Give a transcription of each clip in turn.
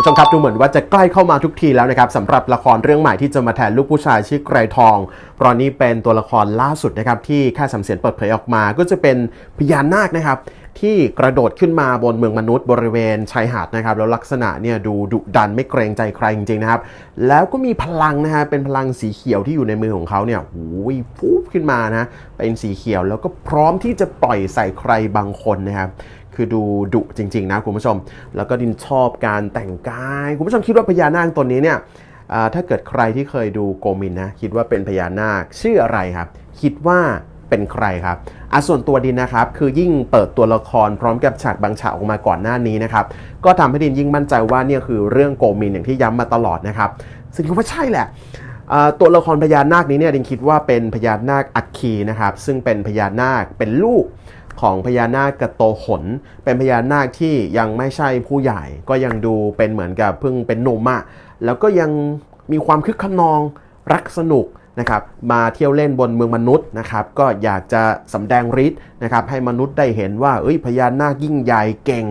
ผู้ชมครับดูเหมือนว่าจะใกล้เข้ามาทุกทีแล้วนะครับสำหรับละครเรื่องใหม่ที่จะมาแทนลูกผู้ชายชื่อไกรทอง เพราะนี่เป็นตัวละครล่าสุดนะครับที่ค่ายสำเสียนเปิดเผยออกมา ก็จะเป็นพญานาคนะครับ ที่กระโดดขึ้นมาบนเมืองมนุษย์บริเวณชายหาดนะครับ แล้วลักษณะเนี่ยดูดุดันไม่เกรงใจใครจริงๆนะครับ แล้วก็มีพลังนะฮะเป็นพลังสีเขียวที่อยู่ในมือของเขาเนี่ยหูยฟูบขึ้นมานะเป็นสีเขียวแล้วก็พร้อมที่จะปล่อยใส่ใครบางคนนะครับคือดูดุจริงๆนะคุณผู้ชม แล้วก็ดินชอบการแต่งกาย คุณผู้ชมคิดว่าพญานาคตัวนี้เนี่ยถ้าเกิดใครที่เคยดูโกมินนะคิดว่าเป็นพญานาคชื่ออะไรครับ คิดว่า เป็นใครครับอะส่วนตัวดินนะครับ คือยิ่งเปิดตัวละครพร้อมกับฉากบางฉากออกมาก่อนหน้านี้นะครับ ก็ทำให้ดินยิ่งมั่นใจว่าเนี่ยคือเรื่องโกมินอย่างที่ย้ำมาตลอดนะครับซึ่งคิดว่าใช่แหละตัวละครพญานาคนี้เนี่ยดินคิดว่าเป็นพญานาคอัคคีนะครับ ซึ่งเป็นพญานาคเป็นลูกของพญานาคกระโตหนเป็นพญานาคที่ยังไม่ใช่ผู้ใหญ่ ก็ยังดูเป็นเหมือนกับเพิ่งเป็นหนุ่มอะแล้วก็ยังมีความคึกขนองรักสนุก นะครับมาเที่ยวเล่นบนเมืองมนุษย์นะครับก็อยากจะสำแดงฤทธิ์นะครับให้มนุษย์ได้เห็นว่าเอ้ยพญานาคยิ่งใหญ่เก่ง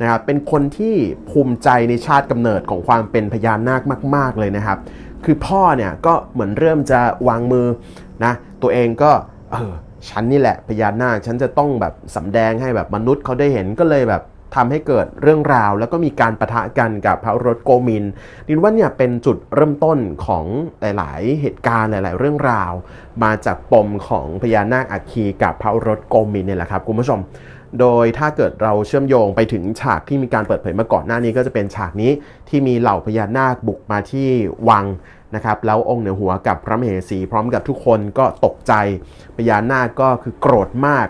นะครับเป็นคนที่ภูมิใจในชาติกำเนิดของความเป็นพญานาคมาก ๆ เลยนะครับ คือพ่อเนี่ยก็เหมือนเริ่มจะวางมือนะตัวเองก็เออฉันนี่แหละพญานาคฉันจะต้องแบบสำแดงให้แบบมนุษย์เขาได้เห็นก็เลยแบบ ทำให้เกิดเรื่องราว แล้วก็มีการประทะกันกับพระรถโกมินดินว่าเนี่ยเป็นจุดเริ่มต้นของหลาย ๆ เหตุการณ์หลาย ๆ เรื่องราว มาจากปมของพญานาคอัคคีกับพระรถโกมินเนี่ยแหละครับคุณผู้ชม โดยถ้าเกิดเราเชื่อมโยงไปถึงฉากที่มีการเปิดเผยมาก่อนหน้านี้ก็จะเป็นฉากนี้ที่มีเหล่าพญานาคบุกมาที่วังนะครับแล้วองค์เหนือหัวกับพระมเหสีพร้อมกับทุกคนก็ตกใจพญานาคก็คือโกรธมาก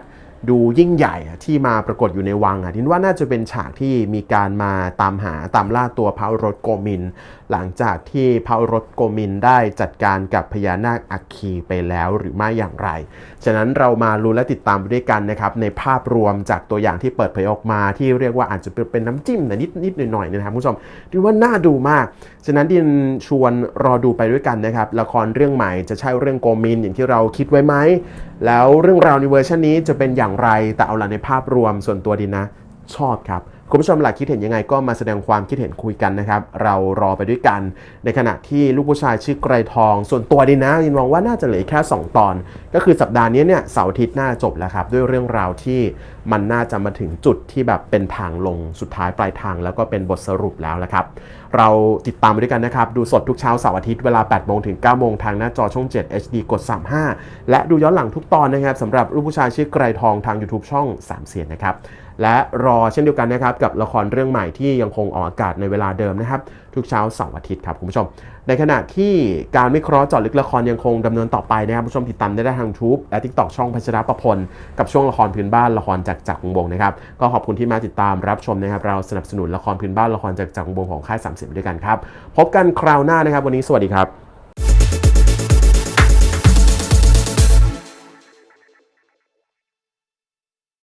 ดูยิ่งใหญ่ที่มาปรากฏอยู่ในวังอะทินว่าน่าจะเป็นฉากที่มีการมาตามหาตามล่าตัวพระรสโกมิน หลังจากที่พระรสโกมินได้จัดการกับพญานาคอัคคีไปแล้วหรือไม่อย่างไร ฉะนั้นเรามารู้และติดตามไปด้วยกันนะครับในภาพรวมจากตัวอย่างที่เปิดเผยออกมา ที่เรียกว่าอาจจะเป็นน้ำจิ้มนะนิดนิดหน่อยๆนยนะครับคุณผู้ชมดินว่าน่าดูมาก ฉะนั้นดินชวนรอดูไปด้วยกันนะครับละครเรื่องใหม่จะใช่เรื่องโกมินอย่างที่เราคิดไว้ไหมแล้วเรื่องราวในเวอร์ชันนี้จะเป็นอย่างไร แต่เอาละในภาพรวมส่วนตัวดินนะ ชอบครับ คุณผู้ชมหลักคิดเห็นยังไงก็มาแสดงความคิดเห็นคุยกันนะครับ เรารอไปด้วยกัน ในขณะที่ลูกผู้ชายชื่อไกรทอง ส่วนตัวดินะดินมองว่าน่าจะเหลือแค่ 2 ตอน ก็คือสัปดาห์นี้เนี่ยเสาร์อาทิตย์น่าจะจบแล้วครับ ด้วยเรื่องราวที่มันน่าจะมาถึงจุดที่แบบเป็นทางลงสุดท้ายปลายทาง แล้วก็เป็นบทสรุปแล้วละครับ เราติดตามไปด้วยกันนะครับ ดูสดทุกเช้าเสาร์อาทิตย์เวลา 8 โมงถึง 9 โมงทางหน้าจอช่อง 7 HD กด 35 และดูย้อนหลังทุกตอนนะครับสำหรับลูกผู้ชายชื่อไกรทองทาง YouTube ช่อง 3 เสียนนะครับและรอเช่นเดียวกันนะครับกับละครเรื่องใหม่ที่ยังคงออกอากาศในเวลาเดิมนะครับ ทุกเช้าเสาร์อาทิตย์ครับคุณผู้ชม ในขณะที่การวิเคราะห์จาะลึกละครยังคงดำเนินต่อไปนะครับคุณผู้ชมติดตามได้ทาง YouTube และ TikTok ช่องพัชรประพลกับช่วงละครพื้นบ้านละครจากจักรวงงนะครับก็ขอบคุณที่มาติดตามรับชมนะครับ เราสนับสนุนละครพื้นบ้านละครจากจักรวงงของค่ายสามสิบด้วยกันครับพบกันคราวหน้านะครับ วันนี้สวัสดีครับ